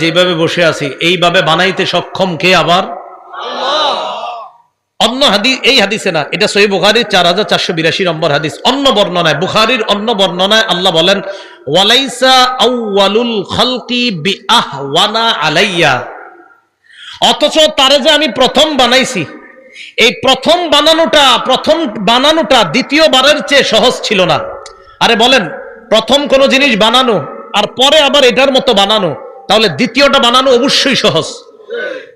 যেভাবে বসে আছি এইভাবে বানাইতে সক্ষম কে আবার? অন্য হাদিস এই হাদিসে না এটা সহি বুখারির চার হাজার চারশো বিরাশি নম্বর হাদিস। অন্য বর্ণনায় বুখারির অন্য বর্ণনায় আল্লাহ বলেন ওয়ালাইসা আউয়ালুল খালকি বিআহওয়ানা আলাইয়া। অথচ তারে যে আমি প্রথম বানাইছি এই প্রথম বানানোটা প্রথম বানানোটা দ্বিতীয়বারের চেয়ে সহজ ছিল না। আরে বলেন প্রথম কোন জিনিস বানানো আর পরে আবার এটার মতো বানানো তাহলে দ্বিতীয়টা বানানো অবশ্যই সহজ।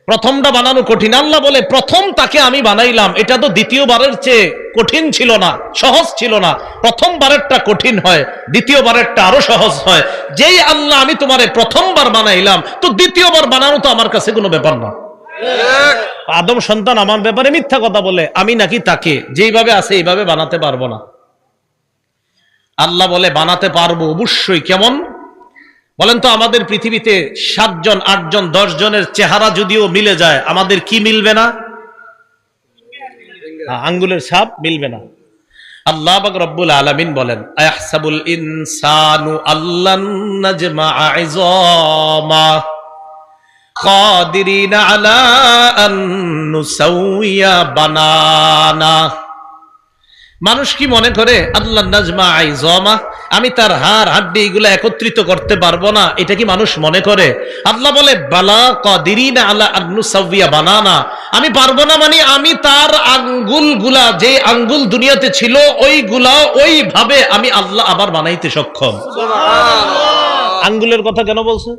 প্রথমটা বানানো কঠিন। আল্লাহ বলে, প্রথম তাকে আমি বানাইলাম। এটা তো দ্বিতীয়বারের চেয়ে কঠিন ছিল না, সহজ ছিল না। প্রথমবারেরটা কঠিন হয়, দ্বিতীয়বারেরটা আরও সহজ হয়। যেই আল্লাহ আমি তোমারে প্রথমবার বানাইলাম, তো দ্বিতীয়বার বানানো তো আমার কাছে কোনো ব্যাপার না। আদম সন্তান আমার ব্যাপারে মিথ্যা কথা বলে, আমি নাকি তাকে। যেইভাবে আছে এইভাবে বানাতে পারব না। আল্লাহ বলে, বানাতে পারব অবশ্যই। কেমন? বলেন তো আমাদের পৃথিবীতে সাতজন আটজন দশ জনের চেহারা যদিও মিলে যায় আমাদের কি মিলবে না আঙ্গুলের ছাপ মিলবে না আল্লাহ বাক রব্বুল আলামিন বলেন আয়াহসাবুল ইনসানু আল্লান নাজমা ইযামা قادرين على أن نسوي বানানা মানুষ কি মনে করে আল্লাহ নাজমা আইজমা আমি তার হাড় হাড্ডি এগুলো একত্রিত করতে পারব না। এটা কি মানুষ মনে করে? আল্লাহ বলে বালা কদিরিনা আল্লাহ আন্নু সাবিয়া বানানা। আমি পারব না মানে আমি তার আঙ্গুলগুলা যে আঙ্গুল দুনিয়াতে ছিল ওইগুলা ওইভাবে আমি আল্লাহ আবার বানাইতে সক্ষম। আঙ্গুলের কথা কেন বলছে?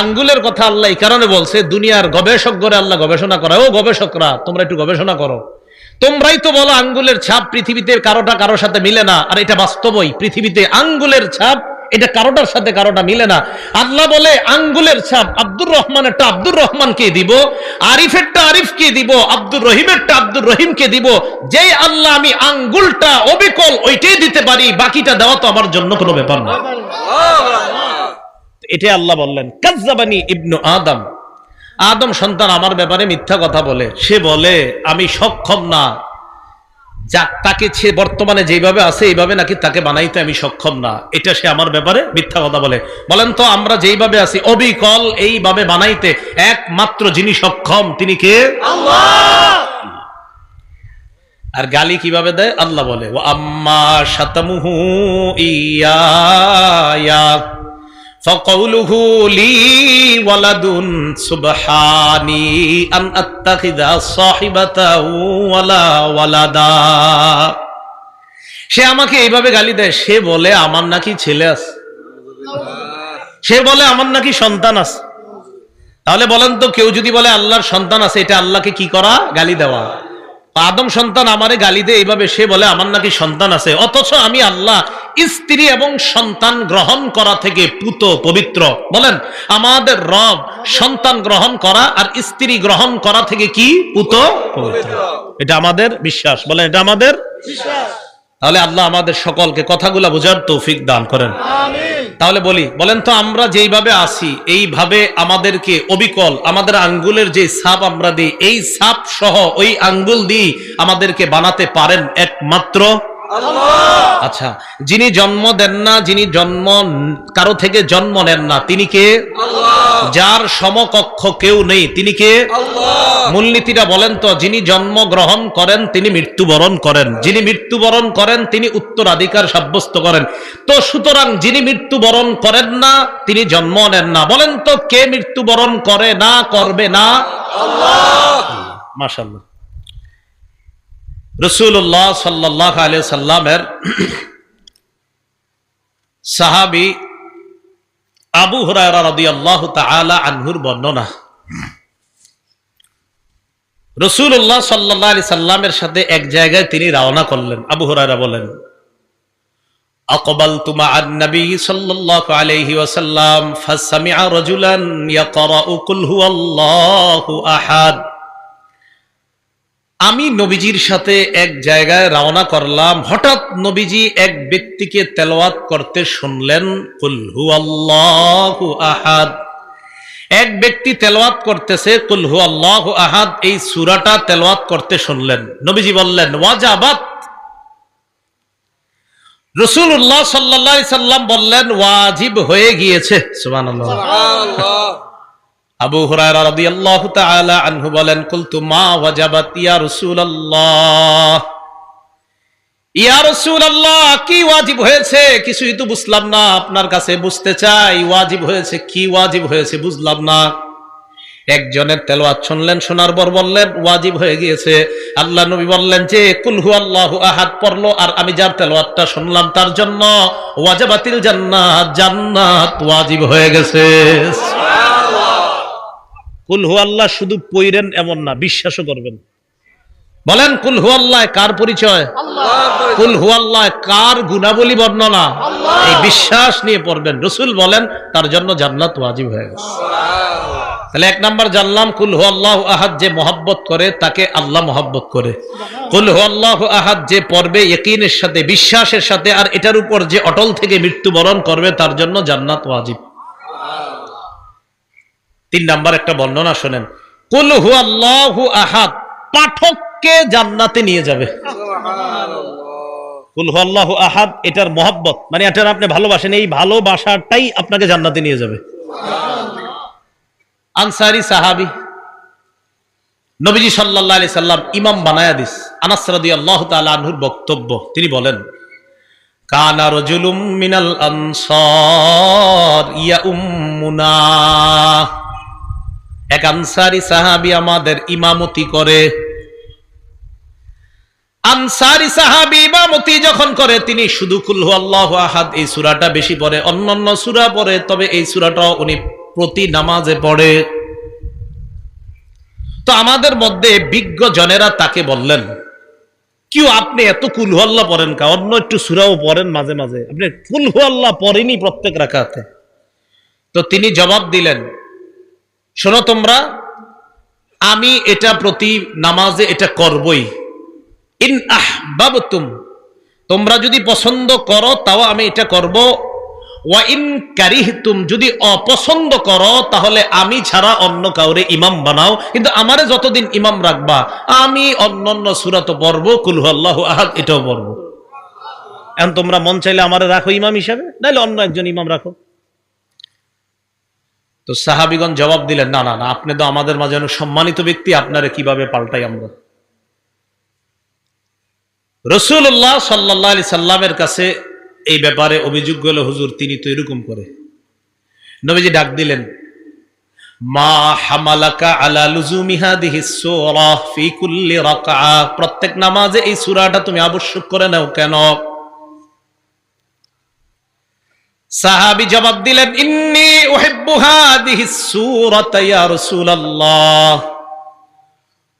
আঙ্গুলের কথা আল্লাহ এই কারণে বলছে দুনিয়ার গবেষকগণে আল্লাহ গবেষণা করে ও গবেষকরা তোমরা একটু গবেষণা করো। তোমরাই তো বলো আঙ্গুলের ছাপ পৃথিবীতে কারোটা কারোর সাথে মিলে না আর এটা বাস্তবই। পৃথিবীতে আঙ্গুলের ছাপ এটা কারোটার সাথে কারোটা মিলে না। আল্লাহ বলে আঙ্গুলের ছাপ আব্দুর রহমানেরটা আব্দুর রহমানকে দিব আরিফেরটা আরিফকে দিব আব্দুর রহিমেরটা আব্দুর রহিমকে দিব। যেই আল্লাহ আমি আঙ্গুলটা অবিকল ওইটাই দিতে পারি বাকিটা দেওয়া তো আমার জন্য কোনো ব্যাপার না। এটা আল্লাহ বললেন কাজ্জাবানি ইবনু আদম। আদম সন্তান আমার ব্যাপারে মিথ্যা কথা বলে। সে বলে, আমি সক্ষম না। যা, তাকে সে বর্তমানে যেভাবে আছে, এইভাবে নাকি তাকে বানাইতে আমি সক্ষম না। এটা সে আমার ব্যাপারে মিথ্যা কথা বলে। বলেন তো, আমরা যেইভাবে আছি, অবিকল এইভাবে বানাইতে একমাত্র যিনি সক্ষম, তিনি কে? আর গালি কীভাবে দেয়? আল্লাহ বলে ও আম্মা শাতামুহু ইয়া। فقوله لي ولد سبحاني أن أتخذ صاحبة ولا ولدا সে আমাকে এইভাবে গালি দেয় সে বলে আমার নাকি ছেলে আছে সে বলে আমার নাকি সন্তান আছে তাহলে বলেন তো কেউ যদি বলে আল্লাহর সন্তান আছে এটা আল্লাহকে কি করা গালি দেওয়া আদম সন্তান আমারে গালি দেয় এইভাবে সে বলে আমার নাকি সন্তান আছে। অথচ আমি আল্লাহ স্ত্রী এবং সন্তান গ্রহণ করা থেকে পুত পবিত্র। বলেন আমাদের রব সন্তান গ্রহণ করা আর স্ত্রী গ্রহণ করা থেকে কি পুত পবিত্র? এটা আমাদের বিশ্বাস। বলেন এটা আমাদের তাহলে আল্লাহ আমাদের সকলকে কথাগুলা বোঝার তৌফিক দান করেন। তাহলে বলি, বলেন তো আমরা যেইভাবে আসি, এইভাবে আমাদেরকে অবিকল, আমাদের আঙ্গুলের যে সাপ আমরা দিই, এই সাপ সহ ওই আঙ্গুল দিয়ে আমাদেরকে বানাতে পারেন একমাত্র আচ্ছা যিনি জন্ম দেন না যিনি জন্ম কারও থেকে জন্ম নেন না তিনি কে? যার সমকক্ষ কেউ নেই তিনি কে? মূলনীতিটা বলেন তো যিনি জন্ম গ্রহণ করেন তিনি মৃত্যুবরণ করেন। যিনি মৃত্যুবরণ করেন তিনি উত্তরাধিকার সাব্যস্ত করেন। তো সুতরাং যিনি মৃত্যুবরণ করেন না তিনি জন্ম নেন না। বলেন তো কে মৃত্যুবরণ করে না করবে না? মাশাল্লাহ রসুল্লাহ সাল্লাহ আলি সাল্লামের সাহাবি আবু হরায়রা রদি আল্লাহ তালা আনহুর বর্ণনা। রসুল্লাহ সাল্লাহ আলি সাল্লামের সাথে এক জায়গায় তিনি রওনা করলেন। আবু হরায়রা বলেন আকবাল তুমা আমি নবীজির সাথে এক জায়গায় রওনা করলাম। হঠাৎ নবীজি এক ব্যক্তিকে তেলাওয়াত করতে শুনলেন, কুল হু আল্লাহু আহাদ। এক ব্যক্তি তেলাওয়াত করতেছে, কুল হু আল্লাহু আহাদ। এই সূরাটা তেলাওয়াত করতে শুনলেন। নবীজি বললেন, ওয়াজাবাত। রসুল্লাহ সাল্লাহ সাল্লাম বললেন, ওয়াজিব হয়ে গিয়েছে। সুবহানাল্লাহ। আবু হুরায়রা রাদিয়াল্লাহু তাআলা আনহু বলেন, কুলতু মা ওয়াজাবাত ইয়া রাসূলুল্লাহ। ইয়া রাসূলুল্লাহ, কি ওয়াজিব হয়েছে? কিছুই তো বুঝলাম না, আপনার কাছে বুঝতে চাই, ওয়াজিব হয়েছে কি ওয়াজিব হয়েছে বুঝলাম না। একজনের তেলাওয়াত শুনলেন, শোনার পর বললেন, ওয়াজিব হয়ে গিয়েছে। আল্লাহ নবী বললেন যে, কুল হু আল্লাহু আহাদ, পড়ল, আর আমি যার তেলাওয়াতটা শুনলাম তার জন্য ওয়াজাবাতিল জান্নাত জান্নাত ওয়াজিব হয়ে গেছে। কুল আল্লাহ শুধু পইরেন এমন না, বিশ্বাসও করবেন। বলেন, কুল আল্লাহ কার পরিচয়? কুল আল্লাহ কার গুণাবলী বর্ণনা? এই বিশ্বাস নিয়ে পড়বেন। রসুল বলেন, তার জন্য জান্নাত ওয়াজিব হয়ে গেছে। তাহলে এক নাম্বার জানলাম, কুল আল্লাহ আহাদ যে মহব্বত করে, তাকে আল্লাহ মহব্বত করে। কুল আল্লাহ আহাদ যে পড়বে ইকিনের সাথে, বিশ্বাসের সাথে, আর এটার উপর যে অটল থেকে মৃত্যুবরণ করবে, তার জন্য জান্নাত ওয়াজিব। তিন নাম্বার একটা বর্ণনা শোনেন। আল্লাহু আহাদ, পাঠককে জান্নাতে নিয়ে যাবে। আল্লাহু আহাদ, এটার মহব্বত। মানে এটার আপনি ভালোবাসেন, এই ভালোবাসাটাই আপনাকে জান্নাতে নিয়ে যাবে। আনসারি সাহাবি, নবীজি সাল্লাহ আলি সাল্লাম ইমাম বানায়া দিস। আনাস রাদিয়াল্লাহু তাআলা আনহুর বক্তব্য, তিনি বলেন, কানা রজুলুম মিনাল আনসার ইয়া উম্মুনা এক আনসারি সাহাবি আমাদের ইমামতি করে। আনসারি সাহাবি ইমামতি যখন করে, তিনি শুধু কুলহু আল্লাহ আহাদ, এই সুরাটা বেশি পড়ে। অন্যান্য সুরা পড়ে, তবে এই সূরাটাও উনি প্রতি নামাজে পড়ে। তো আমাদের মধ্যে বিজ্ঞ জনেরা তাকে বললেন কিউ আপনি এত কুলহু আল্লাহ পড়েন কা? অন্য একটু সুরাও পড়েন মাঝে মাঝে। আপনি কুলহু আল্লাহ পড়েনি প্রত্যেক রাখাতে তো তিনি জবাব দিলেন শোনো তোমরা, আমি এটা প্রতি নামাজে এটা করবই। ইন আহ আহবাবতুম, তোমরা যদি পছন্দ করো তাও আমি এটা করব। ওয়া ইন কারিহতুম, যদি অপছন্দ করো তাহলে আমি ছাড়া অন্য কাউরে ইমাম বানাও। কিন্তু আমারে যতদিন ইমাম রাখবা, আমি অন্য সূরা তো পড়ব, কুল আল্লাহু আহাদ, এটাও পড়ব। এখন তোমরা মন চাইলে আমারে রাখো ইমাম হিসাবে, নাইলে অন্য একজন ইমাম রাখো। তো সাহাবিগণ জবাব দিলেন, না না না, আপনি তো আমাদের মাঝে সম্মানিত ব্যক্তি, আপনারে কীভাবে পাল্টাই আমরা? রসুল্লাহ সাল্লাহ আলি সাল্লামের কাছে এই ব্যাপারে অভিযোগ গেল, হুজুর, তিনি তো এরকম করে। নবীজি ডাক দিলেন, মা হামালাকা আলা লুজুমিহা সূরা ফি কুল্লি রাকআ। প্রত্যেক নামাজে এই সূরাটা তুমি আবশ্যক করে নাও, কেন? সাহাবি জবাব দিলেন, ইন্নি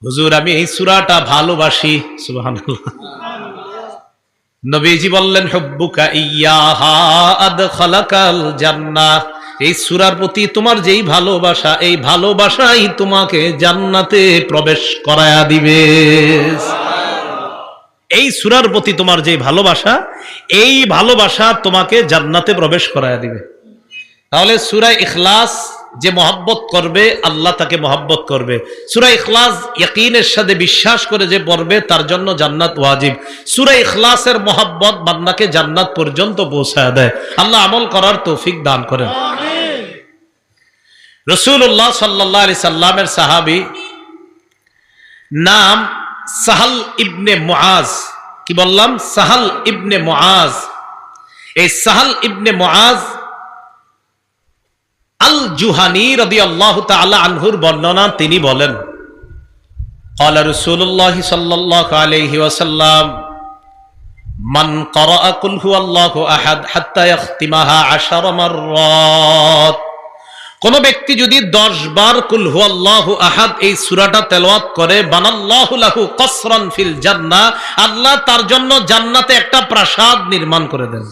হুজুর, আমি এই সূরাটা ভালোবাসি নবীজি বললেন, হুব্বুকা ইয়াহা এই সূরার প্রতি তোমার যেই ভালোবাসা, এই ভালোবাসাই তোমাকে জান্নাতে প্রবেশ করায়া দিবে। এই সুরার প্রতি তোমার যে ভালোবাসা, এই ভালোবাসা তোমাকে জান্নাতে প্রবেশ করায়া দিবে। তাহলে সুরা ইখলাস যে মহব্বত করবে, আল্লাহ তাকে মহব্বত করবে। সুরা ইখলাস ইয়াকিনের সাথে বিশ্বাস করে যে পড়বে, তার জন্য জান্নাত ওয়াজিব। সুরা ইখলাসের মহব্বত বান্দাকে জান্নাত পর্যন্ত পৌঁছায় দেয়। আল্লাহ আমল করার তৌফিক দান করেন। রসুল্লাহ সাল্লাহ আলি সাল্লামের সাহাবি নাম সাহাল ইবনে মুআজ কি বললাম সাহাল ইবনে মুআজ এই সাহাল ইবনে মুআজ আল জুহানি রাদিয়াল্লাহু তাআলা আনহুর বর্ণনা তিনি বলেন قال رسول الله صلى الله عليه وسلم من قرأ قل هو الله أحد حتى يختمها عشر مرات কোন ব্যক্তি যদি দশ বার কুল হু আল্লাহু আহাদ এই সুরাটা তেলাওয়াত করে বানাল্লাহু লাহু কসরান ফিল জান্নাহ আল্লাহ তার জন্য জান্নাতে একটা প্রাসাদ নির্মাণ করে দেন।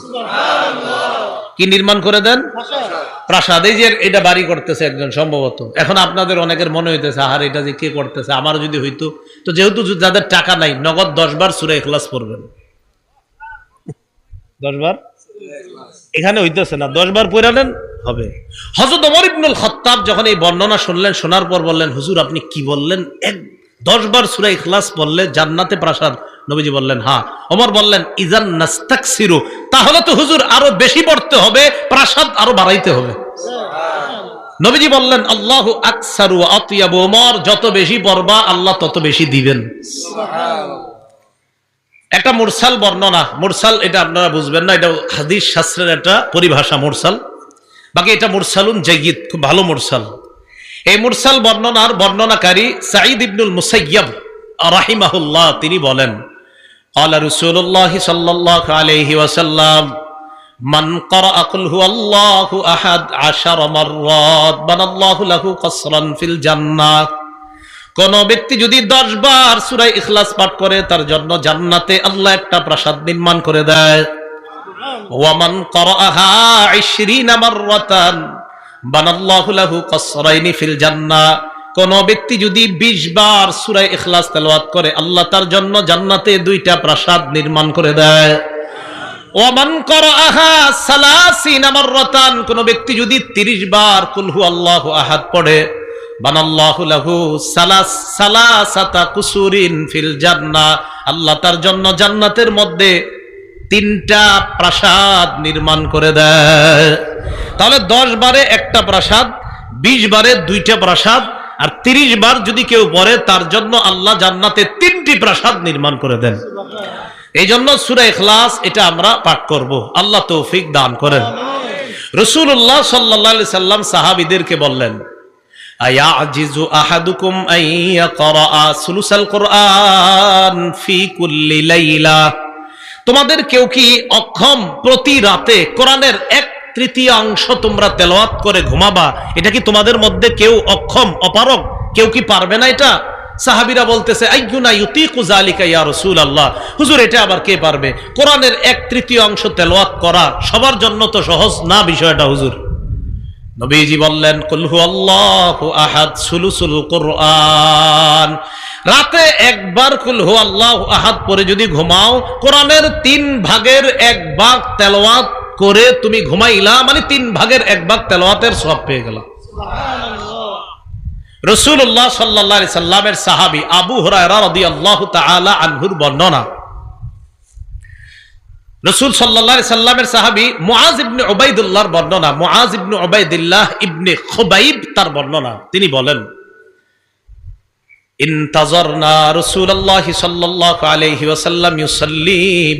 কি নির্মাণ করে দেন? প্রাসাদ। এই যে এটা বাড়ি করতেছে একজন সম্ভবত। এখন আপনাদের অনেকের মনে হইতেছে আহার এটা যে কে করতেছে? আমার যদি হইতো। তো যেহেতু যাদের টাকা নাই নগদ দশ বার সুরে এখলাস পড়বেন। দশ বার? এখানে হইতেছে না। দশ বার পড়ালেন হবে। হজরত ওমর ইবনুল খত্তাব যখন এই বর্ণনা শুনলেন, শোনার পর বললেন, হুজুর, আপনি কি বললেন? এক দশ বার সুরা ইখলাস পড়লে জান্নাতে প্রাসাদ নবীজি বললেন হ্যাঁ। ওমর বললেন, ইজান নাস্তাকসিরু, তাহলে তো হুজুর আরও বেশি পড়তে হবে, প্রাসাদ আরও বাড়াইতে হবে। নবীজি বললেন, আল্লাহু আকসারু আতিয়াবু ওমর, যত বেশি পড়বা আল্লাহ তত বেশি দিবেন। একটা মুরসাল বর্ণনা, মুরসাল এটা আপনারা বুঝবেন না, এটা হাদিস শাস্ত্রের একটা পরিভাষা মুরসাল। বাকি এটা মুরসালুন জাইয়িদ খুব ভালো মুরসাল এই মুরসাল বর্ণনার বর্ণনাকারী সাঈদ ইবনুল মুসাইয়াব রাহিমাহুল্লাহ তিনি বলেন قال رسول الله صلى الله عليه وسلم من قرأ قل هو الله أحد عشر مرات بنى الله له قصرا في الجنة কোন ব্যক্তি যদি দশ বার সুরাই ইখলাস পাঠ করে তার জন্য জান্নাতে আল্লাহ একটা প্রাসাদ নির্মাণ করে দেয় ওয়ামান করাহা ইশরিনা মাররাতান বানাল্লাহু লাহু কসরাইনি ফিল জান্নাহ কোন ব্যক্তি যদি 20 বার সূরা ইখলাস তেলাওয়াত করে, আল্লাহ তার জন্য জান্নাতে দুইটা প্রাসাদ নির্মাণ করে দেয়। কোন ব্যক্তি যদি 30 বার কুল হু আল্লাহু আহাদ পড়ে আল্লাহ তার জন্য জান্নাতের মধ্যে তিনটা প্রাসাদ নির্মাণ করে দেয়। তাহলে দশ বারে একটা প্রাসাদ, বিশ বারে দুইটা প্রাসাদ, আর তিরিশ বার যদি কেউ পড়ে, তার জন্য আল্লাহ জান্নাতে তিনটি প্রাসাদ নির্মাণ করে দেন। এই জন্য সুরা ইখলাস এটা আমরা পাঠ করব। আল্লাহ তৌফিক দান করেন। রসুল্লাহ সাল্লাহ সাল্লাম সাহাবিদেরকে বললেন আহাদুকুম আইয়া করা সুলুসাল কোরআন ফি কুল্লি লাইলা? তোমাদের কেউ কি অক্ষম প্রতি রাতে কোরআনের এক তৃতীয়াংশ তোমরা তেলাওয়াত করে ঘুমাবা? এটা কি তোমাদের মধ্যে কেউ অক্ষম অপারক কেউ কি পারবে না এটা? সাহাবিরা বলতেছে আল্লাহ হুজুর, এটা আবার কে পারবে? কোরআনের এক তৃতীয় অংশ তেলাওয়াত করা সবার জন্য তো সহজ না বিষয়টা, হুজুর? নবীজি বললেন কুলহু আল্লাহু আহাদ সুলুসুল কোরআন। রাতে একবার কুলহু আল্লাহ আহাদ পরে যদি ঘুমাও, কোরআনের তিন ভাগের এক ভাগ তেলাওয়াত করে তুমি ঘুমাইলা মানে তিন ভাগের এক ভাগ তেলাওয়াতের সব পেয়ে গেল। রসুল্লাহ সাল্লাহ সাল্লামের সাহাবি আবু তাআলা আনহুর বর্ণনা রসুল সাল্লাহ সাল্লামের সাহাবি মুআজ ইবনে ওবাইদুল্লাহর বর্ণনা, মুআজ ইবনে ওবাইদুল্লাহ ইবনে খুবাইব তার বর্ণনা। তিনি বলেন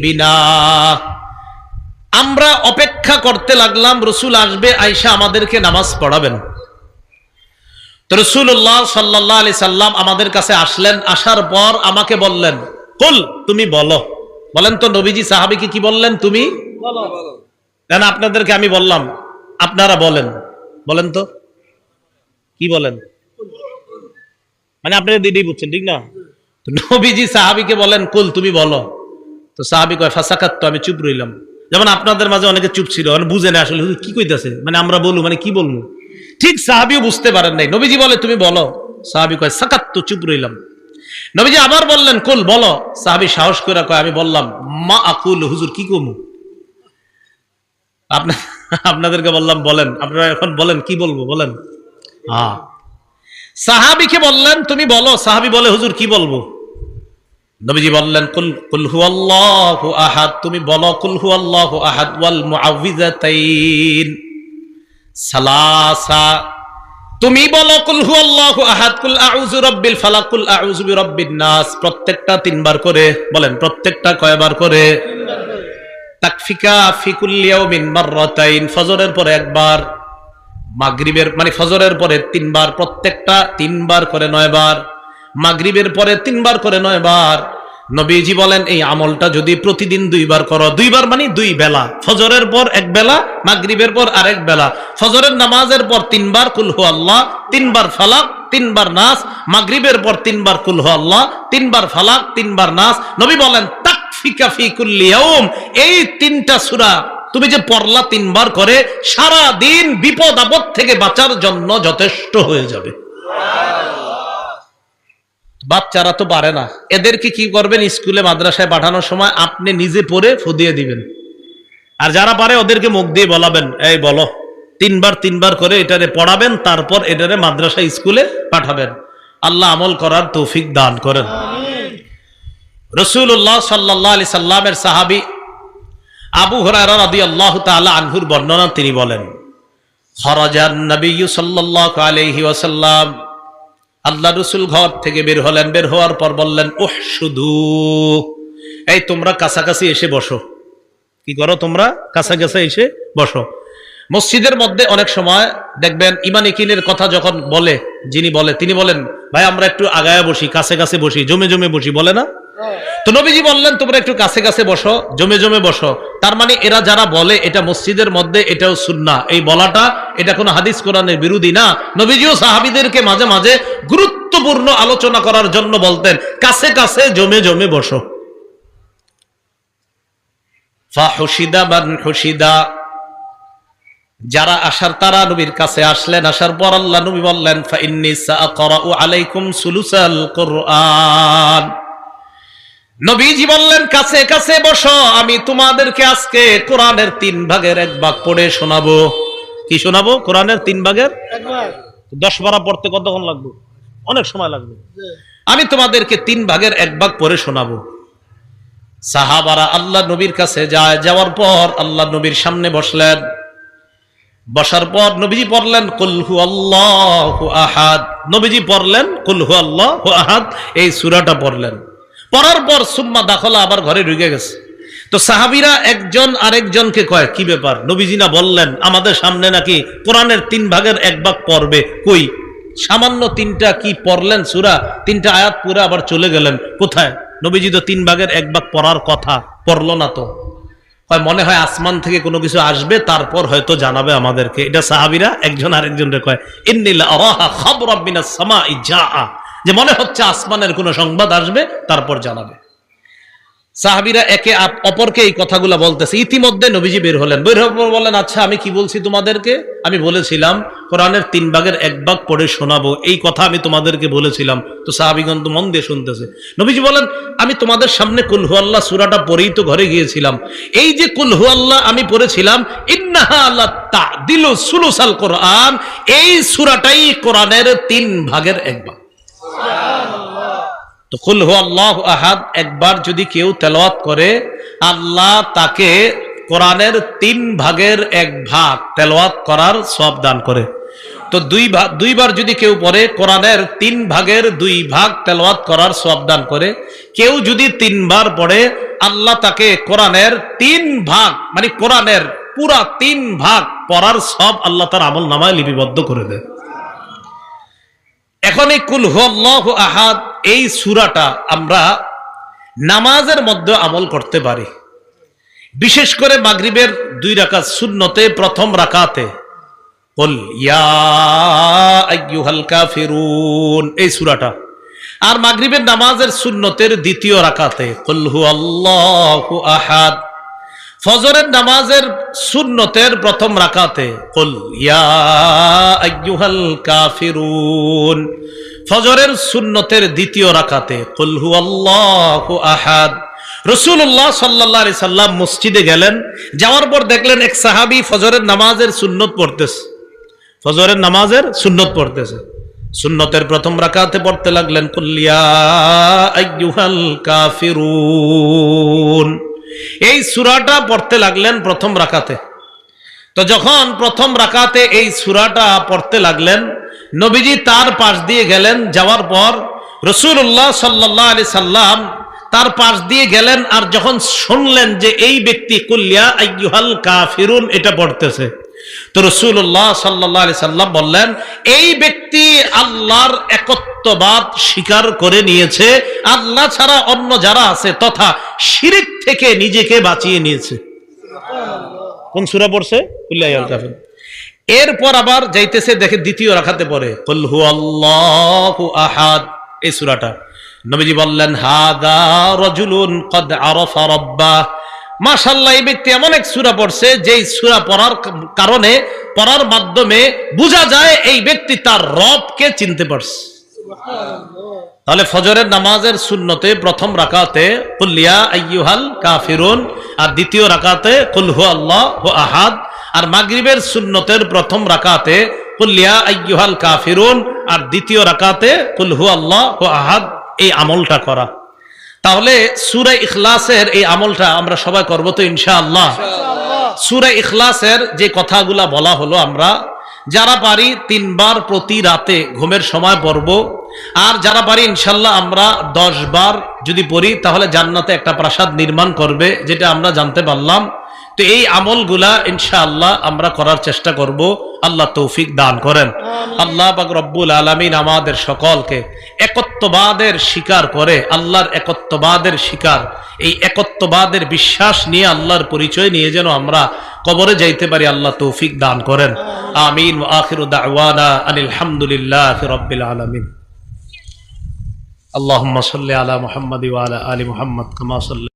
বিনা। আমরা অপেক্ষা করতে লাগলাম, রসুল আসবে আয়সা আমাদেরকে নামাজ পড়াবেন। তো রসুল্লাহ সাল্লাহ আলি সাল্লাম আমাদের কাছে আসলেন, আসার পর আমাকে বললেন, কুল, তুমি বলো। বলেন তো নবীজি সাহাবিকে কি বললেন তুমি? কেন আপনাদেরকে আমি বললাম আপনারা বলেন। বলেন তো। কি বলেন? মানে আপনারা দিদি বুঝছেন ঠিক না? নবীজি সাহাবিকে বলেন কুল তুমি বলো। তো সাহাবি কয় ফাঁসাকাত তো আমি চুপ রইলাম। যেমন আপনাদের মাঝে অনেকে চুপ ছিল মানে বুঝে না আসলে কি কইতাছে? মানে আমরা বলু মানে কি বলব? ঠিক সাহাবিও বুঝতে পারেন নাই। নবীজি বলে তুমি বলো। সাহাবি কয় সাকাত তো চুপ রইলাম। নবীজি আবার বললেন, কুল, বলো। সাহাবি সাহস করে কয়, আমি বললাম, মা আকুল, হুজুর কি কমু? আপনার আপনাদেরকে বললাম, বলেন। আপনারা এখন বলেন, কি বলব? বলেন। হ্যাঁ সাহাবিকে বললেন, তুমি বলো। সাহাবি বলে, হুজুর, কি বলব? নবীজি বললেন, কুল কুল হুয়াল্লাহু আহাদ। তুমি বলো, কুল হুয়াল্লাহু আহাদ ওয়াল মুআউযিযাতাইন। সালাসা তুমি বলো, কুল হুয়াল্লাহু আহাদ, কুল আউযু রাব্বিল ফালাক, কুল আউযু বিরাব্বিন নাস। প্রত্যেকটা তিনবার করে বলেন, প্রত্যেকটা কয়বার করে? তাকফিকা ফি কুল্লি ইয়াউমিন মাররাতাইন, ফজরের পরে একবার, মাগরিবের মানে ফজরের পরে তিনবার, প্রত্যেকটা তিনবার করে নয়বার, মাগরিবের পরে তিনবার করে নয়বার নবীজি বলেন, এই আমলটা যদি প্রতিদিন দুইবার করো, দুইবার মানে দুই বেলা। ফজরের পর এক বেলা, মাগরিবের পর আরেক বেলা। ফজরের নামাজের পর তিনবার কুলহু আল্লাহ, তিনবার ফালাক, তিনবার নাস। মাগরিবের পর তিনবার কুলহু আল্লাহ, তিনবার ফালাক, তিনবার নাস। নবী বলেন এই তিনটা সূরা তুমি যে পড়লা তিনবার করে সারা দিন বিপদ আপদ থেকে বাঁচার জন্য যথেষ্ট হয়ে যাবে। বাচ্চারা তো পারে না। এদেরকে কি করবেন? স্কুলে, মাদ্রাসায় পাঠানোর সময় আপনি নিজে পড়ে ফুদিয়ে দিবেন। আর যারা পারে, ওদেরকে মুখ দিয়ে বলাবেন, এই বলো, তিনবার তিনবার করে এটারে পড়াবেন, তারপর এটারে মাদ্রাসা স্কুলে পাঠাবেন। আল্লাহ আমল করার তৌফিক দান করেন। রসুল্লাহ সাল্লাহ আলি সাল্লামের সাহাবি আবু হরারা রাদি আল্লাহ তাআলা আনহুর বর্ণনা তিনি বলেন, খরাজান নবী আলাইহি ওয়াসাল্লাম আল্লাহ রসুল ঘর থেকে বের হলেন। বের হওয়ার পর বললেন ওহ শুধু। এই তোমরা কাছাকাছি এসে বসো। কি করো তোমরা? কাছাকাছি এসে বসো। মসজিদের মধ্যে অনেক সময় দেখবেন ইমান ইকিনের কথা যখন বলে, যিনি বলে, তিনি বলেন, ভাই, আমরা একটু আগায় বসি কাছে কাছে বসি, জমে জমে বসি। বলে না? তো নবীজি বললেন, তোমরা একটু কাছে কাছে বসো, জমে জমে বসো। তার মানে এরা যারা বলে, এটা মসজিদের মধ্যে, এটাও সুন্না এই বলাটা, এটা কোনো হাদিস কোরআনের বিরোধী না। নবীজিও সাহাবিদেরকে মাঝে মাঝে গুরুত্বপূর্ণ আলোচনা করার জন্য বলতেন, কাছে কাছে, জমে জমে বসো। যারা আসার, তারা নবীর কাছে আসলেন। আসার পর আল্লাহ নবী বললেন ফাইন্নি সাআকরাউ আলাইকুম সুলুসাল কুরআন। নবীজি বললেন কাছে কাছে বসো আমি তোমাদেরকে আজকে কোরআনের তিন ভাগের এক ভাগ পড়ে শোনাবো। কি শোনাবো? কোরআনের তিন ভাগের? দশ বারা পড়তে কতক্ষণ লাগবে? অনেক সময় লাগবে। আমি তোমাদেরকে তিন ভাগের এক ভাগ পড়ে শোনাবো। সাহাবারা আল্লাহ নবীর কাছে যায় যাওয়ার পর আল্লাহ নবীর সামনে বসলেন। বসার পর নবীজি পড়লেন কুলহু আল্লাহ আহাদ। নবীজি পড়লেন কুলহু আল্লাহ আহাদ। এই সুরাটা পড়লেন। পড়ার পর সুম্মা দাখলা আবার ঘরে ঢুকে গেছে। তো সাহাবিরা একজন আরেকজনকে কয়, কি ব্যাপার? নবীজি না বললেন, আমাদের সামনে নাকি কোরআনের তিন ভাগের এক ভাগ পড়বে? কই? সামান্য তিনটা কি পড়লেন সুরা? তিনটা আয়াত পুরো আবার চলে গেলেন। কোথায়? নবীজি তো তিন ভাগের এক ভাগ পড়ার কথা, পড়ল না তো। হয় মনে হয় আসমান থেকে কোনো কিছু আসবে, তারপর হয়তো জানাবে আমাদেরকে। এটা সাহাবিরা একজন আরেকজনকে কয়, ইন্নিলা যে মনে হচ্ছে আসমানের কোনো সংবাদ আসবে, তারপর জানাবে। সাহাবিরা একে অপরকে এই কথাগুলো বলতেছে। ইতিমধ্যে নবীজি বের হলেন। বের হওয়ার বললেন আচ্ছা আমি কি বলছি তোমাদেরকে? আমি বলেছিলাম, কোরআনের তিন ভাগের এক ভাগ পড়ে শোনাবো। এই কথা আমি তোমাদেরকে বলেছিলাম। তো সাহাবিগণ তো মন দিয়ে শুনতেছে। নবীজি বলেন, আমি তোমাদের সামনে কুলহু আল্লাহ সুরাটা পড়েই তো ঘরে গিয়েছিলাম। এই যে কুলহু আল্লাহ আমি পড়েছিলাম, ইন্নাহা আল্লাহ তাদিলু সুলুসাল কোরআন। এই সুরাটাই কোরআনের তিন ভাগের এক ভাগ। তো কুল হু আল্লাহ আহাদ, একবার যদি কেউ করে, আল্লাহ তাকে কোরআনের তিন ভাগের এক ভাগ করার সব দান করে। তো দুই দুইবার যদি কেউ পড়ে, কোরআনের তিন ভাগের দুই ভাগ তেলাওয়াত করার সব দান করে। কেউ যদি তিনবার পড়ে, আল্লাহ তাকে কোরআনের তিন ভাগ মানে কোরআনের পুরা তিন ভাগ পড়ার সব আল্লাহ তার আমল নামায় লিপিবদ্ধ করে দেয়। এখন এই কুল আহাদ, এই সুরাটা আমরা নামাজের মধ্যে আমল করতে পারি। বিশেষ করে মাগরিবের দুই রাকাত শূন্যতে প্রথম রাকাতে। কুল ইয়া আইয়ুহাল এই সুরাটা। আর মাগরিবের নামাজের সুন্নতের দ্বিতীয় রাকাতে, কুল হুয়াল্লাহু আহাদ ফজরের নামাজের সুন্নতের প্রথম রাকাতে, কুল ইয়া আইয়ুহাল কাফিরুন। ফজরের সুন্নতের দ্বিতীয় রাকাতে, কুল হুয়াল্লাহু আহাদ। রসুল্লাহ সাল্লাহ আলি সাল্লাম মসজিদে গেলেন, যাওয়ার পর দেখলেন এক সাহাবি ফজরের নামাজের সুন্নত পড়তেছে। ফজরের নামাজের সুন্নত পড়তেছে। সুন্নতের প্রথম রাকাতে পড়তে লাগলেন কুল্লিয়া আইয়ুহাল কাফিরুন। এই সুরাটা পড়তে লাগলেন প্রথম রাকাতে। তো যখন প্রথম রাকাতে এই সুরাটা পড়তে লাগলেন, নবীজি তার পাশ দিয়ে গেলেন, যাওয়ার পর রসুল্লাহ সাল্লাহ আলি সাল্লাম তার পাশ দিয়ে গেলেন আর যখন শুনলেন যে এই ব্যক্তি কুল্লিয়া কা ফিরুন এটা পড়তেছে। তো রসুল্লাহ সাল্লাহ সাল্লাম বললেন, এই ব্যক্তি আল্লাহর একত্ববাদ স্বীকার করে নিয়েছে, আল্লাহ ছাড়া অন্য যারা আছে তথা শিরিক থেকে নিজেকে বাঁচিয়ে নিয়েছে। কোন সুরা পড়ছে? এরপর আবার যাইতেছে, দেখে দ্বিতীয় রাখাতে পরে কুল হু আল্লাহু আহাদ। এই সুরাটা। নবীজি বললেন, হাদা রাজুলুন কদ আরাফা রাব্বাহ। মাশাআল্লাহ, এই ব্যক্তি এমন এক সুরা পড়ছে, যেই সুরা পড়ার কারণে, পড়ার মাধ্যমে বোঝা যায় এই ব্যক্তি তার রবকে চিনতে পারছে। তাহলে ফজরের নামাজের সুন্নতে প্রথম রাকাতে কুল্লিয়া আইয়ুহাল কাফিরুন, আর দ্বিতীয় রাকাতে কুলহু আল্লাহ ও আহাদ, আর মাগরিবের সুন্নতের প্রথম রাকাতে কুল্লিয়া আইয়ুহাল কাফিরুন, আর দ্বিতীয় রাকাতে কুলহু আল্লাহ ও আহাদ, এই আমলটা করা। তাহলে সুরা ইখলাসের এই আমলটা আমরা সবাই করব তো ইনশাআল্লাহ। সুরা ইখলাসের যে কথাগুলা বলা হলো আমরা যারা পারি তিনবার প্রতি রাতে ঘুমের সময় পড়ব আর যারা পারি ইনশাল্লাহ আমরা দশ বার যদি পড়ি তাহলে জান্নাতে একটা প্রাসাদ নির্মাণ করবে যেটা আমরা জানতে পারলাম। তো এই আমলগুলা ইনশাআল্লাহ আমরা করার চেষ্টা করব। আল্লাহ তৌফিক দান করেন। আল্লাহ বাক রব্বুল আলমিন আমাদের সকলকে একত্ববাদের শিকার করে আল্লাহর একত্ববাদের শিকার এই একত্ববাদের বিশ্বাস নিয়ে আল্লাহর পরিচয় নিয়ে যেন আমরা কবরে যাইতে পারি আল্লাহ তৌফিক দান করেন। আমিন। আখিরুদ্দাওয়ানা আলহামদুলিল্লাহ রব্বুল আলমিন। আল্লাহ সাল্লি আলা মোহাম্মদ আলী মোহাম্মদ কমা সাল্লাহ